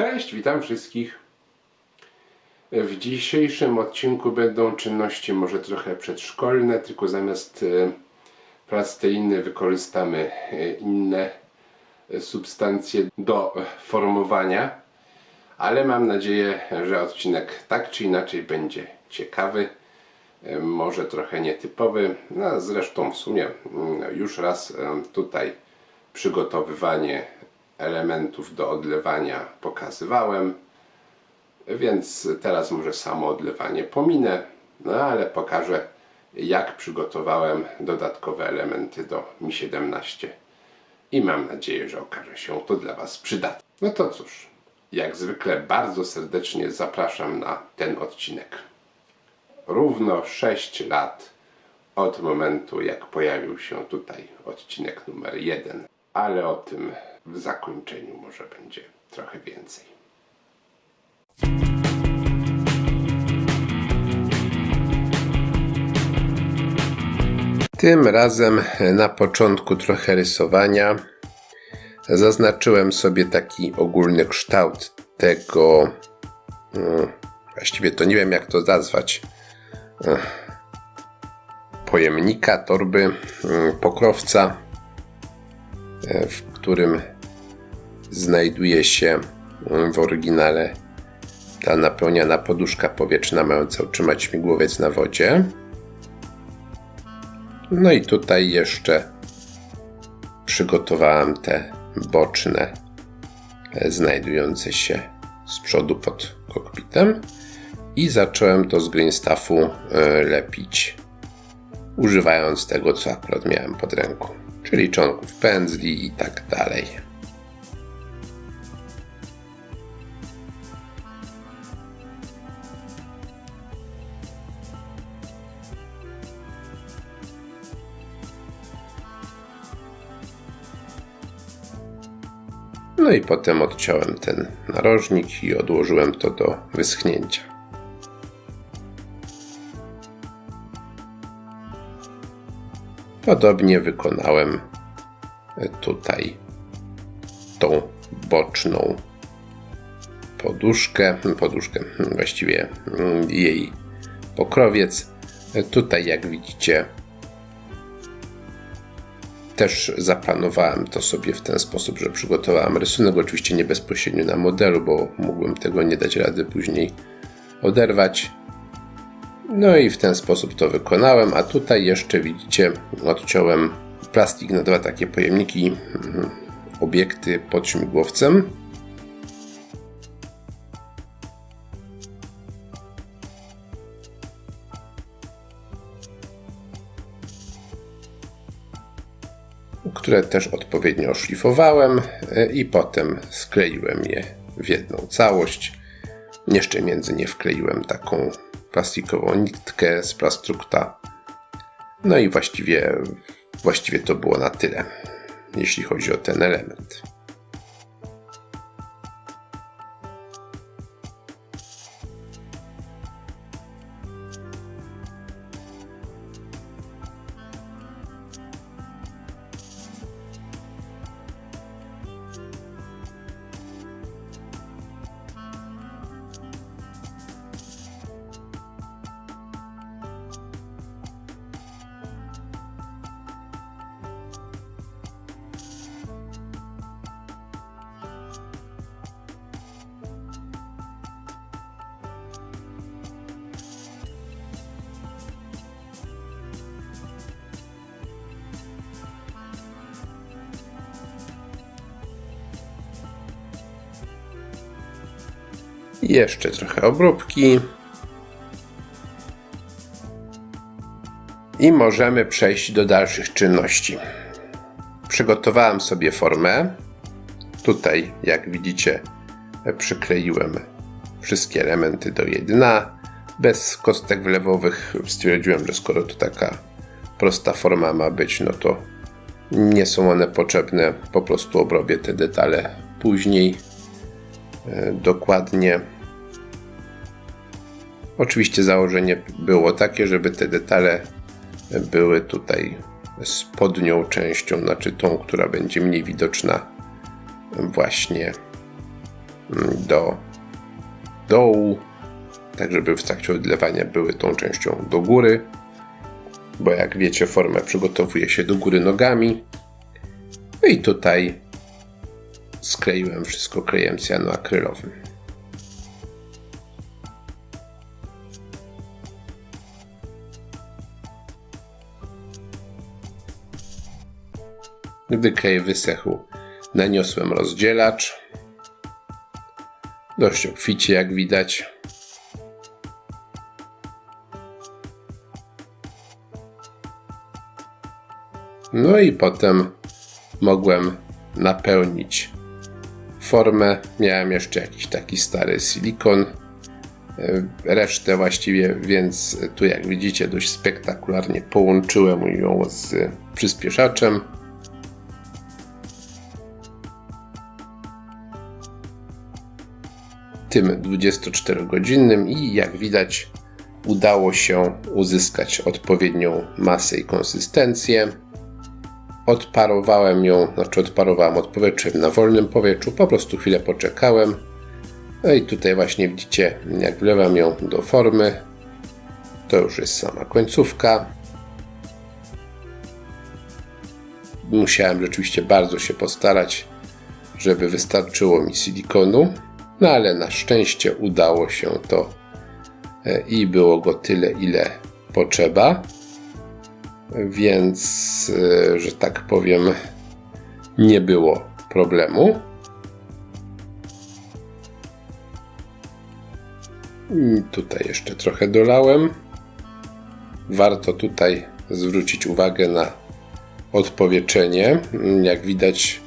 Cześć, witam wszystkich. W dzisiejszym odcinku będą czynności może trochę przedszkolne, tylko zamiast e, plasteliny wykorzystamy e, inne e, substancje do formowania. Ale mam nadzieję, że odcinek tak czy inaczej będzie ciekawy, może trochę nietypowy. No, zresztą w sumie mm, już raz tutaj przygotowywanie elementów do odlewania pokazywałem, więc teraz może samo odlewanie pominę, no ale pokażę jak przygotowałem dodatkowe elementy do Mi 17 i mam nadzieję, że okaże się to dla Was przydatne. No to cóż, jak zwykle bardzo serdecznie zapraszam na ten odcinek. Równo 6 lat od momentu, jak pojawił się tutaj odcinek numer 1, ale o tym w zakończeniu może będzie trochę więcej. Tym razem na początku trochę rysowania zaznaczyłem sobie taki ogólny kształt tego. mm, Właściwie to nie wiem, jak to nazwać. Ech, Pojemnika, torby, mm, pokrowca, e, w którym znajduje się mm, w oryginale ta napełniana poduszka powietrzna mająca utrzymać śmigłowiec na wodzie. No i tutaj jeszcze przygotowałem te boczne, e, znajdujące się z przodu pod kokpitem i zacząłem to z green stuffu e, lepić, używając tego, co akurat miałem pod ręką, czyli czonków pędzli i tak dalej. No i potem odciąłem ten narożnik i odłożyłem to do wyschnięcia. Podobnie wykonałem tutaj tą boczną poduszkę, poduszkę, właściwie jej pokrowiec. Tutaj, jak widzicie, też zaplanowałem to sobie w ten sposób, że przygotowałem rysunek, oczywiście nie bezpośrednio na modelu, bo mógłbym tego nie dać rady później oderwać. No i w ten sposób to wykonałem, a tutaj jeszcze widzicie, odciąłem plastik na dwa takie pojemniki, mhm, obiekty pod śmigłowcem. które też odpowiednio oszlifowałem e, i potem skleiłem je w jedną całość. Jeszcze między nie wkleiłem taką plastikową nitkę z plastrukta. No i właściwie, właściwie to było na tyle, jeśli chodzi o ten element. Jeszcze trochę obróbki. I możemy przejść do dalszych czynności. Przygotowałem sobie formę. Tutaj, jak widzicie, przykleiłem wszystkie elementy do jej dna. Bez kostek wlewowych stwierdziłem, że skoro to taka prosta forma ma być, no to nie są one potrzebne. Po prostu obrobię te detale później dokładnie. Oczywiście założenie było takie, żeby te detale były tutaj spodnią częścią, znaczy tą, która będzie mniej widoczna właśnie mm, do dołu, tak żeby w trakcie odlewania były tą częścią do góry, bo jak wiecie formę przygotowuje się do góry nogami. No i tutaj skleiłem wszystko klejem cyanoakrylowym. Gdy klej wysechł, naniosłem rozdzielacz. Dość obficie, jak widać. No i potem mogłem napełnić formę. Miałem jeszcze jakiś taki stary silikon. E, Resztę właściwie, więc tu jak widzicie dość spektakularnie połączyłem ją z przyspieszaczem. tym 24-godzinnym i jak widać udało się uzyskać odpowiednią masę i konsystencję. Odparowałem ją, znaczy odparowałem, odpowietrzyłem na wolnym powietrzu, po prostu chwilę poczekałem. No i tutaj właśnie widzicie, jak wlewam ją do formy. To już jest sama końcówka. Musiałem rzeczywiście bardzo się postarać, żeby wystarczyło mi silikonu. No ale na szczęście udało się to e, i było go tyle, ile potrzeba. Więc, e, że tak powiem, nie było problemu. I tutaj jeszcze trochę dolałem. Warto tutaj zwrócić uwagę na odpowietrzenie. Jak widać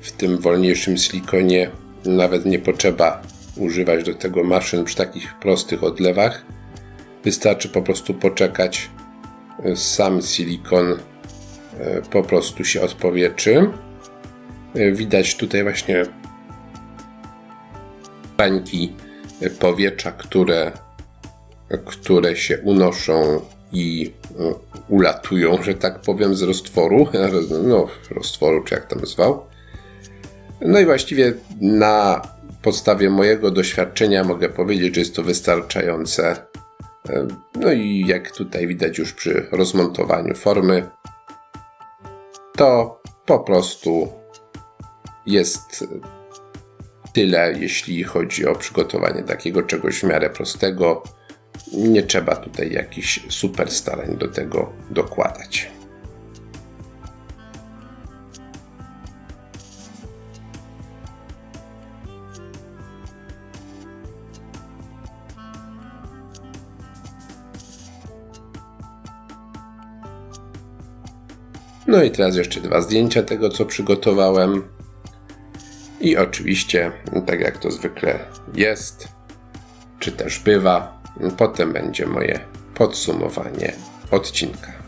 w tym wolniejszym silikonie nawet nie potrzeba używać do tego maszyn przy takich prostych odlewach. Wystarczy po prostu poczekać. Sam silikon e, po prostu się odpowieczy. E, widać tutaj właśnie bańki powietrza, które, które się unoszą i e, ulatują, że tak powiem, z roztworu, no, roztworu, czy jak to zwał. No i właściwie na podstawie mojego doświadczenia mogę powiedzieć, że jest to wystarczające. No i jak tutaj widać już przy rozmontowaniu formy, to po prostu jest tyle, jeśli chodzi o przygotowanie takiego czegoś w miarę prostego. Nie trzeba tutaj jakichś super starań do tego dokładać. No i teraz jeszcze dwa zdjęcia tego, co przygotowałem. I oczywiście, tak jak to zwykle jest, czy też bywa, potem będzie moje podsumowanie odcinka.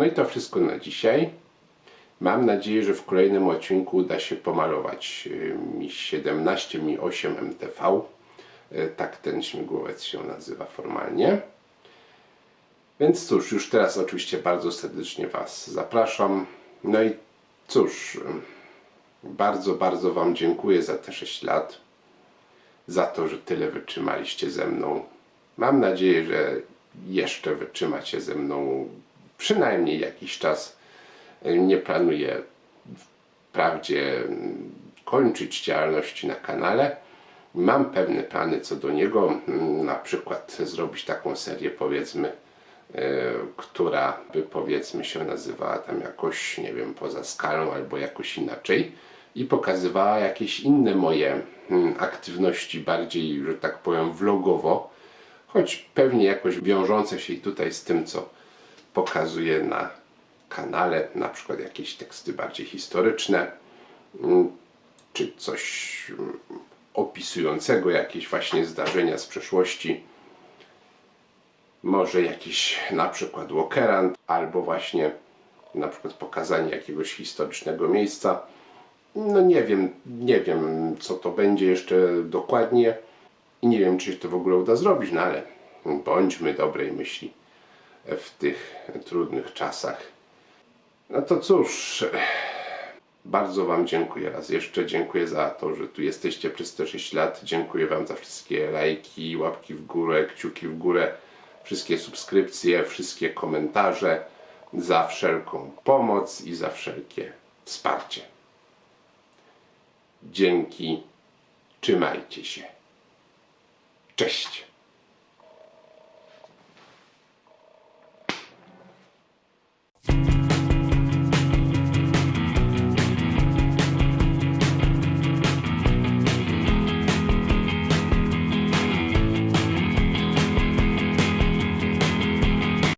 No i to wszystko na dzisiaj. Mam nadzieję, że w kolejnym odcinku uda się pomalować y, Mi 17, Mi 8 MTV. Y, Tak ten śmigłowiec się nazywa formalnie. Więc cóż, już teraz oczywiście bardzo serdecznie Was zapraszam. No i cóż, y, bardzo, bardzo Wam dziękuję za te 6 lat. Za to, że tyle wytrzymaliście ze mną. Mam nadzieję, że jeszcze wytrzymacie ze mną przynajmniej jakiś czas. Nie planuję wprawdzie kończyć działalności na kanale. Mam pewne plany co do niego, na przykład zrobić taką serię powiedzmy, e, która by powiedzmy się nazywała tam jakoś, nie wiem, poza skalą albo jakoś inaczej i pokazywała jakieś inne moje mm, aktywności bardziej, że tak powiem, vlogowo, choć pewnie jakoś wiążące się tutaj z tym, co pokazuję na kanale, na przykład jakieś teksty bardziej historyczne. Mm, czy coś mm, opisującego jakieś właśnie zdarzenia z przeszłości. Może jakiś na przykład walkerant, albo właśnie na przykład pokazanie jakiegoś historycznego miejsca. No nie wiem, nie wiem co to będzie jeszcze dokładnie i nie wiem czy się to w ogóle uda zrobić, no ale bądźmy dobrej myśli w tych trudnych czasach. No to cóż, bardzo Wam dziękuję raz jeszcze. Dziękuję za to, że tu jesteście przez te 6 lat. Dziękuję Wam za wszystkie lajki, łapki w górę, kciuki w górę, wszystkie subskrypcje, wszystkie komentarze, za wszelką pomoc i za wszelkie wsparcie. Dzięki. Trzymajcie się. Cześć.